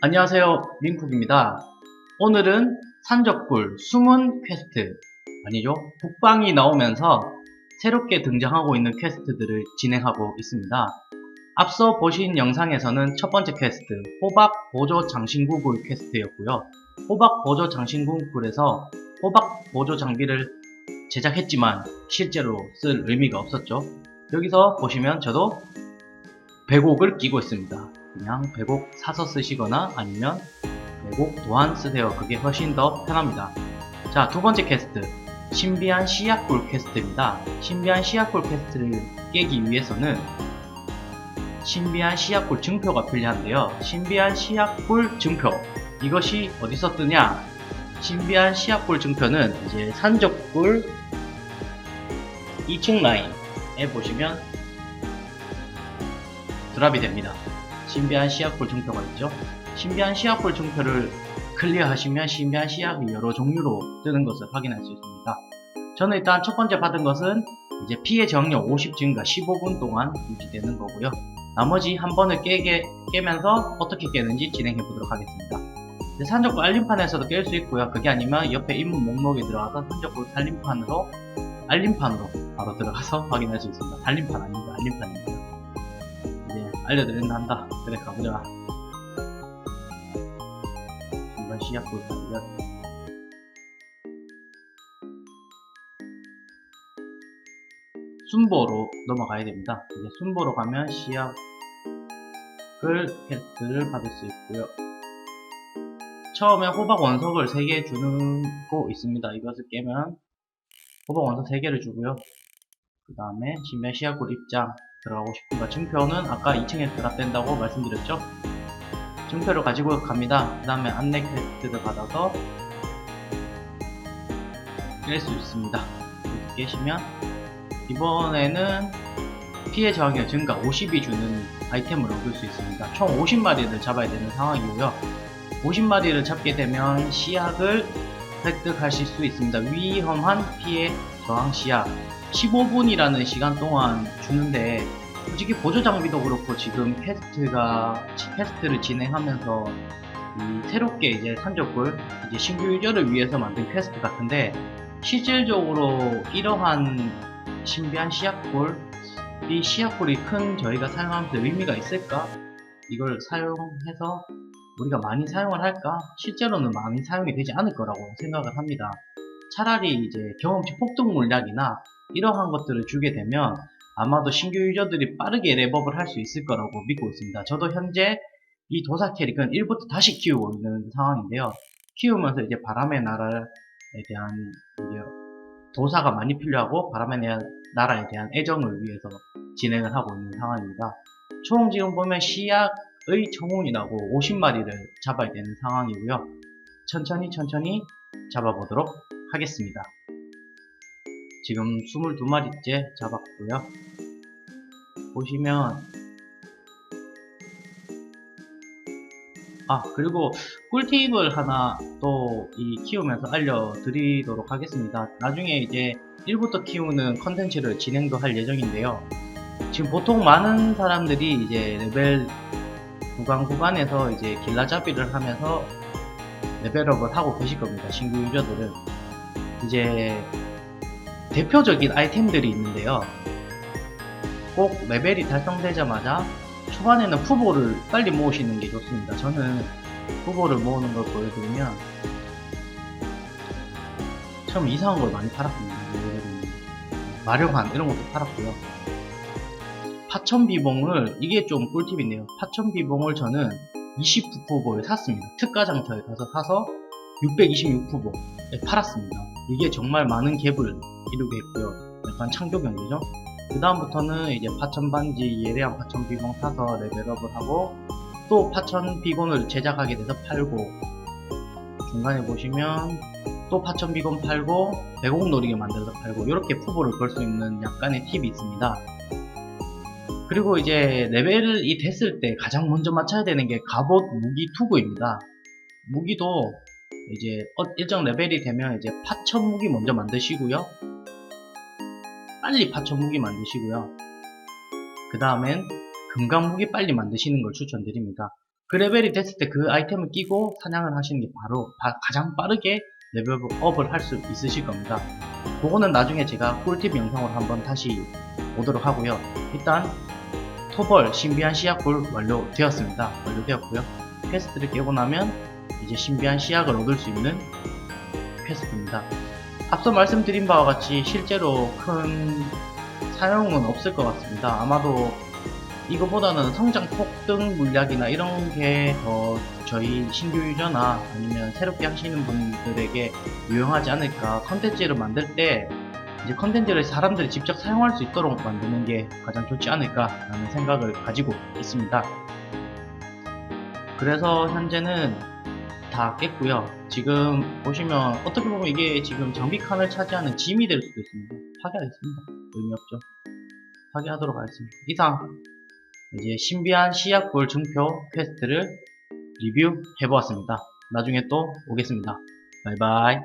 안녕하세요. 민쿡입니다. 오늘은 산적굴 숨은 퀘스트 아니죠? 북방이 나오면서 새롭게 등장하고 있는 퀘스트들을 진행하고 있습니다. 앞서 보신 영상에서는 첫 번째 퀘스트 호박 보조 장신구굴 퀘스트였고요. 호박 보조 장신구굴에서 호박 보조 장비를 제작했지만 실제로 쓸 의미가 없었죠. 여기서 보시면 저도 배곡을 끼고 있습니다 그냥 배곡 사서 쓰시거나 아니면 배곡 도안 쓰세요. 그게 훨씬 더 편합니다. 자, 두 번째 퀘스트. 신비한 씨앗굴 퀘스트입니다. 신비한 씨앗굴 퀘스트를 깨기 위해서는 신비한 씨앗굴 증표가 필요한데요. 신비한 씨앗굴 증표. 이것이 어디서 뜨냐? 신비한 씨앗굴 증표는 이제 산적굴 2층 라인에 보시면 드랍이 됩니다. 신비한 씨앗골 증표가 있죠. 신비한 씨앗골 증표를 클리어하시면 신비한 씨앗이 여러 종류로 뜨는 것을 확인할 수 있습니다. 저는 일단 첫 번째 받은 것은 이제 피해 정력 50 증가 15분 동안 유지되는 거고요. 나머지 한 번을 깨게, 깨면서 어떻게 깨는지 진행해 보도록 하겠습니다. 산적골 알림판에서도 깰 수 있고요. 그게 아니면 옆에 입문 목록에 들어가서 산적골 살림판으로 알림판으로 바로 들어가서 확인할 수 있습니다. 살림판 아닙니다. 알림판입니다. 알려드린다 한다. 그래 가보자. 한번 시작부터 하면 순보로 넘어가야 됩니다. 이제 순보로 가면 시약을 퀘스트를 받을 수 있고요. 처음에 호박 원석을 3개 주는 거 있습니다. 이것을 깨면 호박 원석 3개를 주고요. 그 다음에 신변 시약골 입장 들어가고 싶은가 증표는 아까 2층에 드랍된다고 말씀드렸죠? 증표를 가지고 갑니다. 그 다음에 안내 퀘스트를 받아서 깰 수 있습니다. 이렇게 깨시면 이번에는 피해 저항력 증가 50이 주는 아이템을 얻을 수 있습니다. 총 50마리를 잡아야 되는 상황이고요. 50마리를 잡게 되면 시약을 획득하실 수 있습니다. 위험한 피해 저항 시약 15분이라는 시간 동안 주는데 솔직히 보조 장비도 그렇고 지금 퀘스트가 퀘스트를 진행하면서 이 새롭게 이제 산적골 이제 신규 유저를 위해서 만든 퀘스트 같은데 실질적으로 이러한 신비한 씨앗골 이 씨앗골이 큰 저희가 사용하면서 의미가 있을까? 이걸 사용해서 우리가 많이 사용을 할까? 실제로는 많이 사용이 되지 않을 거라고 생각을 합니다. 차라리 이제 경험치 폭등 물약이나 이러한 것들을 주게 되면 아마도 신규 유저들이 빠르게 랩업을 할 수 있을 거라고 믿고 있습니다. 저도 현재 이 도사 캐릭은 1부터 다시 키우고 있는 상황인데요. 키우면서 이제 바람의 나라에 대한 도사가 많이 필요하고 바람의 나라에 대한 애정을 위해서 진행을 하고 있는 상황입니다. 총 지금 보면 시약의 청혼이라고 50마리를 잡아야 되는 상황이고요. 천천히 천천히 잡아보도록 하겠습니다. 지금 22마리째 잡았고요. 보시면 아 그리고 꿀팁을 하나 또 이 키우면서 알려드리도록 하겠습니다. 나중에 이제 1부터 키우는 컨텐츠를 진행도 할 예정인데요. 지금 보통 많은 사람들이 이제 레벨 구간 구간에서 이제 길라잡이를 하면서 레벨업을 하고 계실 겁니다. 신규 유저들은. 이제 대표적인 아이템들이 있는데요. 꼭 레벨이 달성되자마자 초반에는 후보를 빨리 모으시는 게 좋습니다. 저는 후보를 모으는 걸 보여드리면 처음 이상한 걸 많이 팔았습니다. 마력한 이런 것도 팔았고요. 파천비봉을 이게 좀 꿀팁인데요. 파천비봉을 저는 29후보에 샀습니다. 특가 장터에 가서 사서 626후보에 팔았습니다. 이게 정말 많은 갭을 이루게 했고요. 약간 창조 경기죠. 그 다음부터는 이제 파천 반지 예리한 파천 비건 사서 레벨업을 하고 또 파천 비건을 제작하게 돼서 팔고 중간에 보시면 또 파천 비건 팔고 노리게 만들어서 팔고 이렇게 후보를 걸 수 있는 약간의 팁이 있습니다. 그리고 이제 레벨이 됐을 때 가장 먼저 맞춰야 되는 게 갑옷 무기 투구입니다. 무기도 이제 어, 일정 레벨이 되면 이제 파천 무기 먼저 만드시고요. 빨리 파천 무기 만드시고요. 그 다음엔 금강 무기 빨리 만드시는 걸 추천드립니다. 그 레벨이 됐을 때 그 아이템을 끼고 사냥을 하시는 게 바로 바- 가장 빠르게 레벨업을 할 수 있으실 겁니다. 그거는 나중에 제가 꿀팁 영상으로 한번 다시 보도록 하고요. 일단 토벌 신비한 씨앗골 완료되었습니다. 완료되었고요. 퀘스트를 깨고 나면 이제 신비한 씨앗을 얻을 수 있는 퀘스트입니다. 앞서 말씀드린 바와 같이 실제로 큰 사용은 없을 것 같습니다. 아마도 이거보다는 성장 폭등 물약이나 이런 게 더 저희 신규 유저나 아니면 새롭게 하시는 분들에게 유용하지 않을까. 컨텐츠를 만들 때 이제 컨텐츠를 사람들이 직접 사용할 수 있도록 만드는 게 가장 좋지 않을까라는 생각을 가지고 있습니다. 그래서 현재는 다 깼고요. 지금 보시면 어떻게 보면 이게 지금 장비 칸을 차지하는 짐이 될 수도 있습니다. 파괴하겠습니다. 의미 없죠. 파괴하도록 하겠습니다. 이상 이제 신비한 씨앗골 증표 퀘스트를 리뷰해 보았습니다. 나중에 또 오겠습니다. 바이바이.